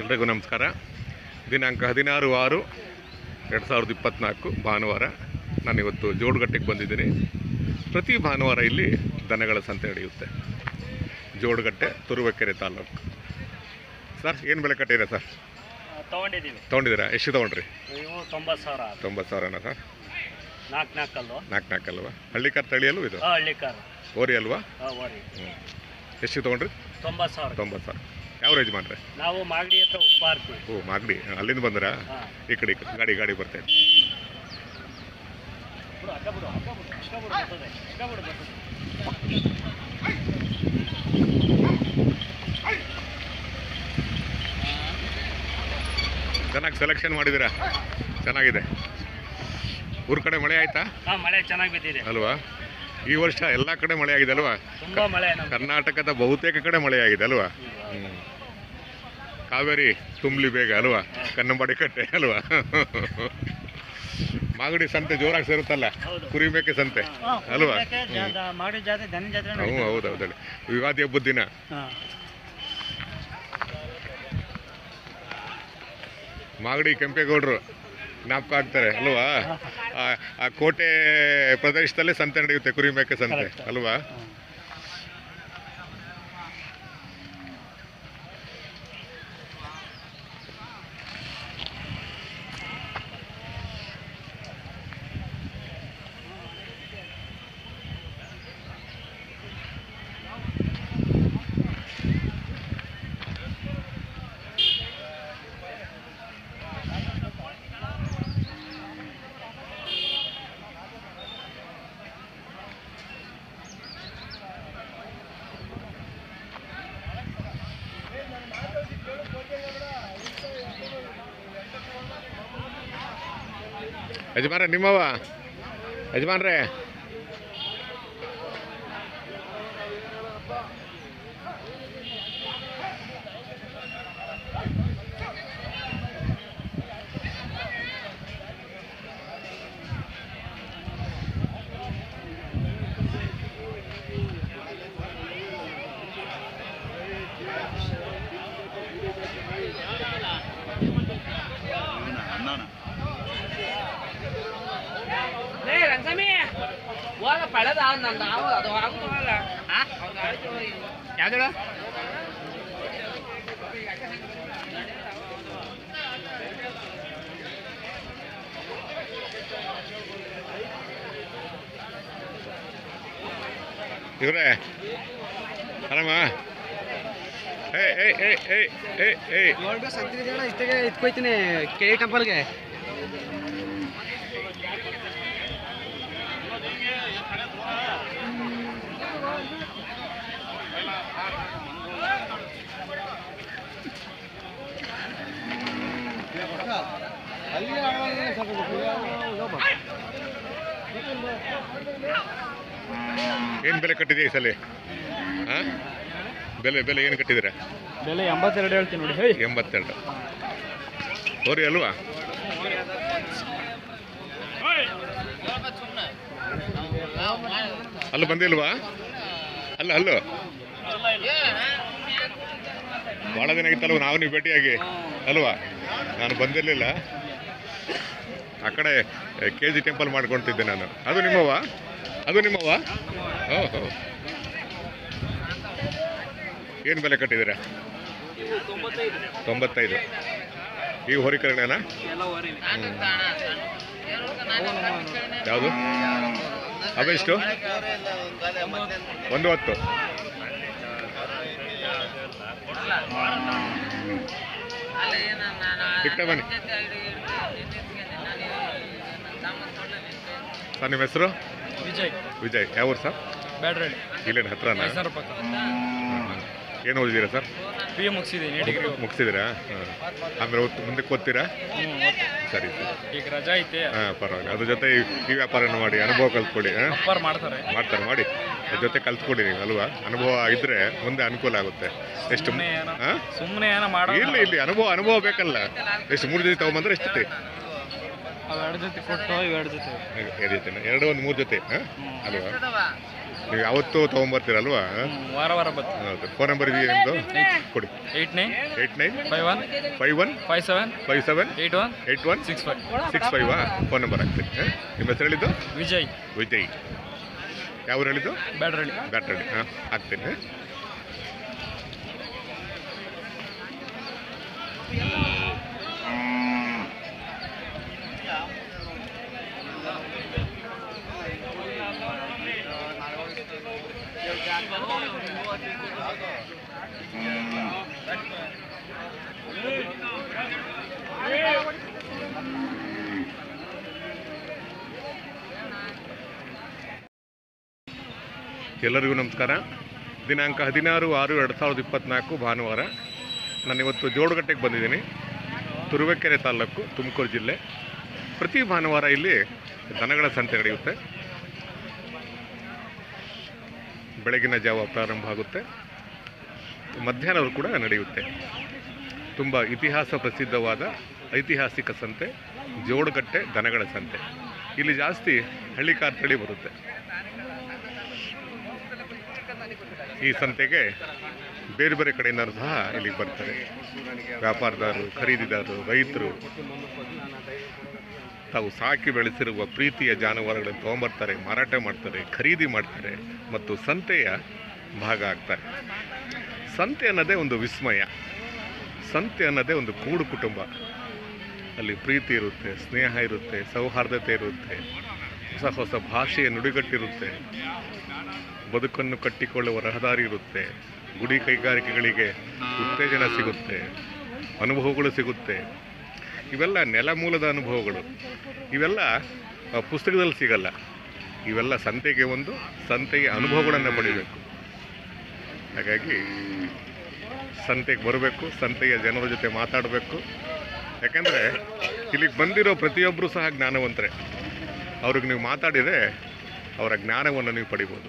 ಎಲ್ರಿಗೂ ನಮಸ್ಕಾರ. ದಿನಾಂಕ ಹದಿನಾರು ಆರು ಎರಡು ಸಾವಿರದ ಇಪ್ಪತ್ತ್ನಾಲ್ಕು ಭಾನುವಾರ. ನಾನಿವತ್ತು ಜೋಡುಗಟ್ಟೆಗೆ ಬಂದಿದ್ದೀನಿ. ಪ್ರತಿ ಭಾನುವಾರ ಇಲ್ಲಿ ದನಗಳ ಸಂತೆ ನಡೆಯುತ್ತೆ. ಜೋಡುಗಟ್ಟೆ ತುರುವೇಕೆರೆ ತಾಲೂಕು. ಸರ್ ಏನು ಬೆಲೆ ಕಟ್ಟಿದೆ ಸರ್? ತೊಗೊಂಡಿದ್ದೀವಿ. ತೊಗೊಂಡಿದ್ದೀರಾ? ಎಷ್ಟು ತೊಗೊಂಡ್ರಿ? ತೊಂಬತ್ತು ಸಾವಿರ. ತೊಂಬತ್ತು ಸಾವಿರನ ಸರ್? ನಾಲ್ಕು ನಾಲ್ಕು ನಾಲ್ಕು ಅಲ್ವಾ? ಹಳ್ಳಿಕಾರ್ ತಳಿ ಅಲ್ವ ಇದು? ಹಳ್ಳಿ ಕಾರು. ಓರಿ ಅಲ್ವಾ? ಓರಿ ಹ್ಞೂ ಎಷ್ಟು ತೊಗೊಂಡ್ರಿ? ತೊಂಬತ್ತು ಸಾವಿರ. ತೊಂಬತ್ತು ಸಾವಿರ. ಯಾವ ರೇಂಜ್ ಮಾಡ್ರೆ ನಾವು ಮಾಗಡಿ ಹತ್ರ ಉಪ್ಪಾರ್ತೀವಿ ಓ ಮಾಗಡಿ. ಅಲ್ಲಿಂದ ಬಂದ್ರಾ? ಈ ಕಡೆ ಈ ಕಡೆ ಗಾಡಿ ಗಾಡಿ ಬಿಡು ಚೆನ್ನಾಗಿ ಸೆಲೆಕ್ಷನ್ ಮಾಡಿದ್ದೀರಾ? ಚೆನ್ನಾಗಿದೆ. ಊರ ಕಡೆ ಮಳೆ ಆಯ್ತಾ? ಮಳೆ ಚೆನ್ನಾಗಿ ಬಿದ್ದಿದೆ. ಅಲ್ವಾ? ಈ ವರ್ಷ ಎಲ್ಲ ಕಡೆ ಮಳೆ ಆಗಿದೆ ಅಲ್ವಾ? ಕರ್ನಾಟಕದ ಬಹುತೇಕ ಕಡೆ ಮಳೆ ಆಗಿದೆ ಅಲ್ವಾ? ಕಾವೇರಿ ತುಂಬಲಿ ಬೇಗ ಅಲ್ವಾ? ಕನ್ನಂಬಾಡಿ ಕಟ್ಟೆ ಅಲ್ವಾ? ಮಾಗಡಿ ಸಂತೆ ಜೋರಾಗಿ ಸೇರುತ್ತಲ್ಲ? ಕುರಿ ಕುರಿಬೇಕೆ ಸಂತೆ ಅಲ್ವಾ? ಹ್ಞೂ ಹೌದು ಹೌದಲ್ಲ ಯುಗಾದಿ ಹಬ್ಬದ ದಿನ. ಮಾಗಡಿ ಕೆಂಪೇಗೌಡರು. ಜ್ಞಾಪಕ ಆಗ್ತಾರೆ ಅಲ್ವಾ? ಆ- ಕೋಟೆ ಪ್ರದೇಶದಲ್ಲೇ ಸಂತೆ ನಡೆಯುತ್ತೆ ಕುರಿಮೇಕೆ ಸಂತೆ ಅಲ್ವಾ? ಯಜಮಾನ್ರೆ ನಿಮ್ಮವ ಯಜಮಾನ್ರೆ. ಯಾವ್ದು ಇವ್ರೆ. ಆರಾಮ? ಏ ಏ ಏ ಏ ಏ ಏಯ್. ನೋಡ್ಬೇಕು ಸಂತಿನ ಇಷ್ಟಿಗೆ ಇಟ್ಕೊಯ್ತೀನಿ ಕೆ ಟೆಂಪಲ್ಗೆ ಏನು ಬೆಲೆ ಕಟ್ಟಿದೆ ಈ ಸಲ? ಹಾಂ ಬೆಲೆ ಬೆಲೆ ಏನು ಕಟ್ಟಿದ್ದೀರಾ? ಬೆಲೆ ಎಂಬತ್ತೆರಡು ಹೇಳ್ತೀನಿ ನೋಡಿ ಹೇಳಿ. ಎಂಬತ್ತೆರಡು. ಹೋರಿ ಅಲ್ವಾ? ಅಲ್ಲಿ ಬಂದಿಲ್ವಾ? ಅಲ್ಲ ಅಲ್ಲೋ. ಭಾಳ ದಿನ ಆಗಿತ್ತಲ್ವ ನಾವು ನೀವು ಭೇಟಿಯಾಗಿ? ಅಲ್ವಾ? ನಾನು ಬಂದಿರಲಿಲ್ಲ. ಆ ಕಡೆ ಕೆ ಜಿ ಟೆಂಪಲ್ ಮಾಡ್ಕೊಳ್ತಿದ್ದೆ ನಾನು. ಅದು ನಿಮ್ಮವ ಅದು ನಿಮ್ಮವ ಓಹೋ. ಏನು ಬೆಲೆ ಕಟ್ಟಿದ್ದೀರಾ? ತೊಂಬತ್ತೈದು. ಈ ಹೊರಿಕರಣೆನ? ಯಾವುದು? ಅದೆಷ್ಟು ಒಂದು ಹತ್ತು. ಸಿಗ್ತಾ ಬನ್ನಿ. ಸರ್ ನಿಮ್ಮ ಹೆಸರು? ವಿಜಯ್. ವಿಜಯ್. ಯಾವ ಊರು ಸರ್? ಬ್ಯಾಡ್ರಳ್ಳಿ. ಇಲ್ಲೇನು ಹತ್ರನಾ? ಮೈಸೂರು ಏನು ಓದಿದ್ದೀರಾ ಸರ್? ಮುಗಿಸಿದ್ದೀನಿ ಮುಗಿಸಿದ್ದೀರಾ? ಆಮೇಲೆ ಮುಂದಕ್ಕೆ ಓದ್ತೀರಾ? ಸರಿ ಈಗ ರಜಾ ಐತೆ. ಹಾಂ ಪರವಾಗಿಲ್ಲ. ಅದ್ರ ಜೊತೆ ಈ- ವ್ಯಾಪಾರನ ಮಾಡಿ ಅನುಭವ ಕಲ್ತ್ಕೊಳ್ಳಿ ಹಾಂ? ಮಾಡ್ತಾರೆ. ಮಾಡ್ತಾರೆ ಮಾಡಿ. ಅದ್ರ ಜೊತೆ ಕಲ್ತ್ಕೊಡಿ ನೀವು ಅಲ್ವಾ? ಅನುಭವ ಇದ್ರೆ ಮುಂದೆ ಅನುಕೂಲ ಆಗುತ್ತೆ. ಎಷ್ಟು ಹಾಂ? ಸುಮ್ಮನೆ ಏನೋ ಮಾಡೋ ಇಲ್ಲಿ ಇಲ್ಲಿ ಅನುಭವ ಅನುಭವ ಬೇಕಲ್ಲ. ಎಷ್ಟು ಮೂರು ಜೊತೆ ತಗೊಂಬಂದ್ರೆ ಎಷ್ಟು ಜೊತೆ? ಅವು ಎರಡು ಜೊತೆ ಕೊಟ್ಟು ಇವೆರಡು ಜೊತೆ. ಎರಡು ಜೊತೆ ಎರಡು ಒಂದು ಮೂರು ಜೊತೆ ಹಾಂ? ಅಲ್ವಾ? ನೀವು ಯಾವತ್ತೂ ತೊಗೊಂಬರ್ತೀರಲ್ವಾ? ವಾರ ವಾರ ಬರ್ತೀವಿ. ಹೌದು ಫೋನ್ ನಂಬರ್ ಇದೆಯಾ ನಿಮ್ಮದು ಕೊಡಿ. Eight nine eight nine five one five one five seven five seven eight one eight one six five. Six ಫೈವಾ phone number ಹಾಕ್ತೀನಿ ಹಾಂ. ನಿಮ್ಮ ಹೆಸರು ಹೇಳಿದ್ದು? ವಿಜಯ್. ವಿಜಯ್. ಯಾವ ಹೇಳಿದ್ದು? ಬ್ಯಾಟ್ರಳ್ಳಿ. ಬ್ಯಾಟ್ರಳ್ಳಿ ಹಾಂ ಹಾಕ್ತೀನಿ ಎಲ್ಲರಿಗೂ ನಮಸ್ಕಾರ. ದಿನಾಂಕ ಹದಿನಾರು ಆರು ಎರಡು ಸಾವಿರದ ಇಪ್ಪತ್ತ್ನಾಲ್ಕು ಭಾನುವಾರ. ನಾನು ಇವತ್ತು ಜೋಡಗಟ್ಟೆಗೆ ಬಂದಿದ್ದೀನಿ. ತುರುವೇಕೆರೆ ತಾಲೂಕು ತುಮಕೂರು ಜಿಲ್ಲೆ. ಪ್ರತಿ ಭಾನುವಾರ ಇಲ್ಲಿ ದನಗಳ ಸಂತೆ ನಡೆಯುತ್ತೆ. ಬೆಳಗಿನ ಜಾವ ಪ್ರಾರಂಭ ಆಗುತ್ತೆ. ಮಧ್ಯಾಹ್ನವೂ ಕೂಡ ನಡೆಯುತ್ತೆ. ತುಂಬ ಇತಿಹಾಸ ಪ್ರಸಿದ್ಧವಾದ ಐತಿಹಾಸಿಕ ಸಂತೆ ಜೋಡುಗಟ್ಟೆ ದನಗಳ ಸಂತೆ. ಇಲ್ಲಿ ಜಾಸ್ತಿ ಹಳ್ಳಿಕಾರ್ ತಳಿ ಬರುತ್ತೆ. ಈ ಸಂತೆಗೆ ಬೇರೆ ಬೇರೆ ಕಡೆಯಿಂದ ಸಹ ಇಲ್ಲಿಗೆ ಬರ್ತಾರೆ. ವ್ಯಾಪಾರದಾರರು, ಖರೀದಿದಾರರು, ರೈತರು. ತಾವು ಸಾಕಿ ಬೆಳೆಸಿರುವ ಪ್ರೀತಿಯ ಜಾನುವಾರುಗಳನ್ನು ತೊಗೊಂಬರ್ತಾರೆ, ಮಾರಾಟ ಮಾಡ್ತಾರೆ, ಖರೀದಿ ಮಾಡ್ತಾರೆ ಮತ್ತು ಸಂತೆಯ ಭಾಗ ಆಗ್ತಾರೆ. ಸಂತೆ ಅನ್ನೋದೇ ಒಂದು ವಿಸ್ಮಯ. ಸಂತೆ ಅನ್ನೋದೇ ಒಂದು ಕೂಡು ಕುಟುಂಬ. ಅಲ್ಲಿ ಪ್ರೀತಿ ಇರುತ್ತೆ, ಸ್ನೇಹ ಇರುತ್ತೆ, ಸೌಹಾರ್ದತೆ ಇರುತ್ತೆ. ಹೊಸ ಹೊಸ ಭಾಷೆಯ ನುಡಿಗಟ್ಟಿರುತ್ತೆ. ಬದುಕನ್ನು ಕಟ್ಟಿಕೊಳ್ಳುವ ರಹದಾರಿ ಇರುತ್ತೆ. ಗುಡಿ ಕೈಗಾರಿಕೆಗಳಿಗೆ ಉತ್ತೇಜನ ಸಿಗುತ್ತೆ. ಅನುಭವಗಳು ಸಿಗುತ್ತೆ. ಇವೆಲ್ಲ ನೆಲಮೂಲದ ಅನುಭವಗಳು. ಇವೆಲ್ಲ ಪುಸ್ತಕದಲ್ಲಿ ಸಿಗಲ್ಲ. ಇವೆಲ್ಲ ಸಂತೆಗೆ ಒಂದು ಸಂತೆಯ ಅನುಭವಗಳನ್ನು ಪಡಿಬೇಕು. ಹಾಗಾಗಿ ಸಂತೆಗೆ ಬರಬೇಕು, ಸಂತೆಯ ಜನರ ಜೊತೆ ಮಾತಾಡಬೇಕು. ಯಾಕಂದರೆ, ಇಲ್ಲಿಗೆ ಬಂದಿರೋ ಪ್ರತಿಯೊಬ್ಬರೂ ಸಹ ಜ್ಞಾನವಂತರೇ. ಅವ್ರಿಗೆ ನೀವು ಮಾತಾಡಿದರೆ ಅವರ ಜ್ಞಾನವನ್ನು ನೀವು ಪಡಿಬೋದು.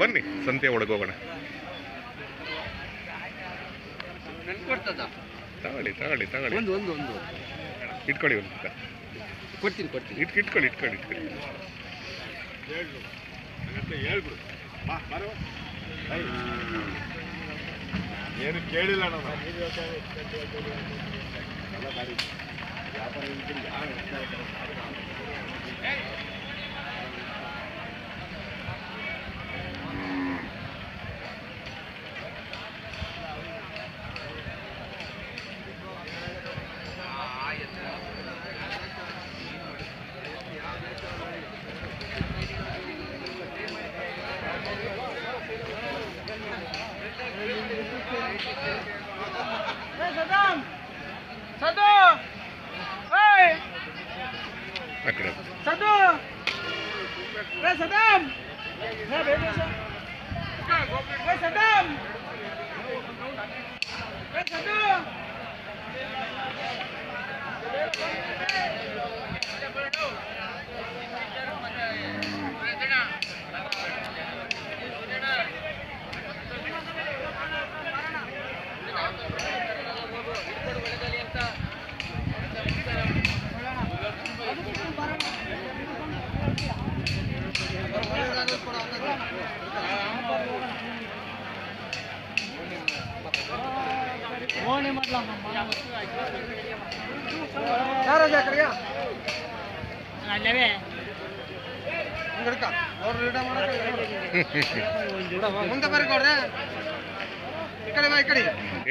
ಬನ್ನಿ ಸಂತೆ ಒಳಗೆ ಹೋಗೋಣ. ತಗೊಳ್ಳಿ ತಗೊಳ್ಳಿ ತಗೊಳ್ಳಿ. ಒಂದು ಒಂದು ಒಂದು. ಇಟ್ಕೊಳ್ಳಿ ಒಂದು ಪುಟ್ಟ. ಕೊಡ್ತೀನಿ ಕೊಡ್ತೀನಿ. ಇಟ್ ಇಟ್ಕೊಳ್ಳಿ ಇಟ್ಕೊಳ್ಳಿ ಇಟ್ಕೊಳ್ಳಿ. ಏನು ಕೇಳಿಲ್ಲ ನಾನು. Hey! Na beleza.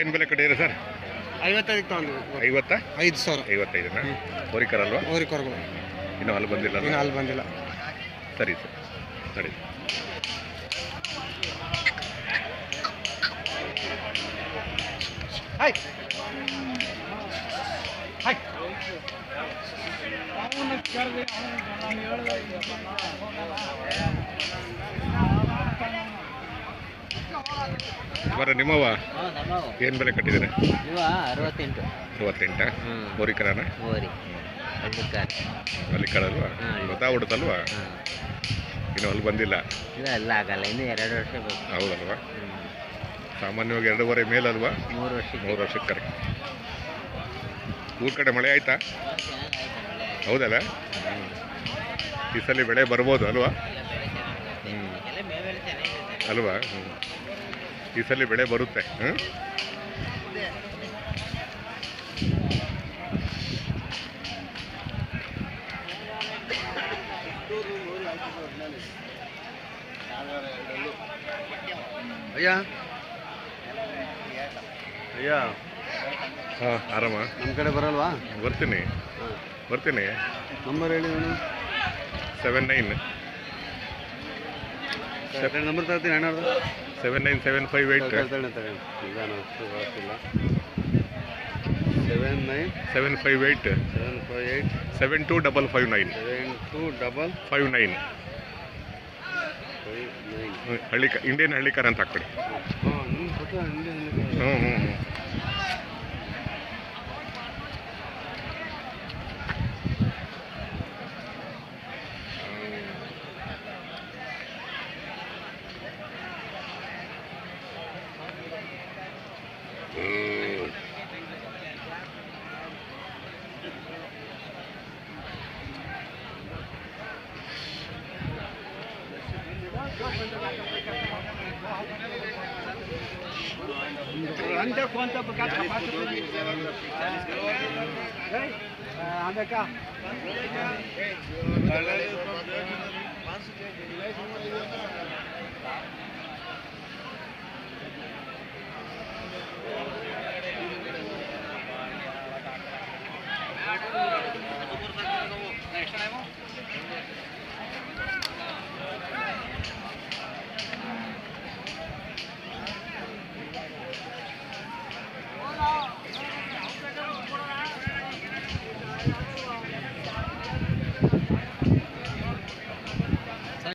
ಏನು ಬೆಲೆ ಕಡೆ ಸರ್? ಐವತ್ತೈದು ತಗೊಂಡು ಐವತ್ತ? ಐದು ಸಾವಿರ. ಐವತ್ತೈದನ? ಹೋರಿಕರ್ ಅಲ್ವಾ ಹೋರಿಕರ್ ಇನ್ನೂ ಅಲ್ಲಿ ಬಂದಿಲ್ಲ ಇನ್ನು ಅಲ್ಲಿ ಬಂದಿಲ್ಲ. ಸರಿ ಸರ್. ಸರಿ ಆಯ್ತು ಹಾಯ್ ಬರ ನಿಮ್ಮವ ಏನು ಬೆಲೆ ಕಟ್ಟಿದ್ದಾರೆ? ಅರವತ್ತೆಂಟು. ಅರವತ್ತೆಂಟ. ಹೋರಿಕರನ ಹೋರಿ ಹಳ್ಳಿಕಾರ್ ಅಲ್ಲಿ ಕಳಲ್ವಾ ಅಲ್ಲಿ. ಗೊತ್ತಾಗ್ಬಿಡುತ್ತಲ್ವಾ ಇನ್ನೂ ಅಲ್ಲಿ ಬಂದಿಲ್ಲ? ಇಲ್ಲ ಎಲ್ಲ ಆಗಲ್ಲ. ಇನ್ನು ಎರಡು ವರ್ಷ ಬೇಕು. ಹೌದಲ್ವಾ. ಸಾಮಾನ್ಯವಾಗಿ ಎರಡೂವರೆ ಮೇಲಲ್ವಾ? ಮೂರು ವರ್ಷ ಮೂರು ವರ್ಷಕ್ಕೆ ಕರೆಕ್ಟ್. ಊರ ಕಡೆ ಮಳೆ ಆಯ್ತಾ. ಹೌದಲ್ಲ? ಈ ಸಲ ಬೆಳೆ ಬರ್ಬೋದು ಅಲ್ವಾ? ಹ್ಞೂ ಅಲ್ವಾ? ಹ್ಞೂ ಈ ಸಲ ಬೆಳೆ ಬರುತ್ತೆ. ಹ್ಞೂ ಅಯ್ಯ? ಅಯ್ಯ. ಹಾಂ ಆರಾಮ? ನಮ್ಮ ಕಡೆ ಬರಲ್ವಾ? ಬರ್ತೀನಿ. ಬರ್ತೀನಿ. ನಂಬರ್ ಹೇಳಿ ನಾನು ಸೆವೆನ್ ನೈನ್ ನಂಬರ್ ತರ್ತೀನಿ ಅಣ್ಣವ್ರದ್ದು seven nine seven five eight ಗೊತ್ತಿಲ್ಲ seven nine seven five eight seven five eight seven two double five nine seven two double five nine ಹಳ್ಳಿಕ Indian Hallikar ಅಂತ ಹಾಕ್ಬಿಡಿ. ಹ್ಞೂ ಹ್ಞೂ Anda kuanta? Thank you.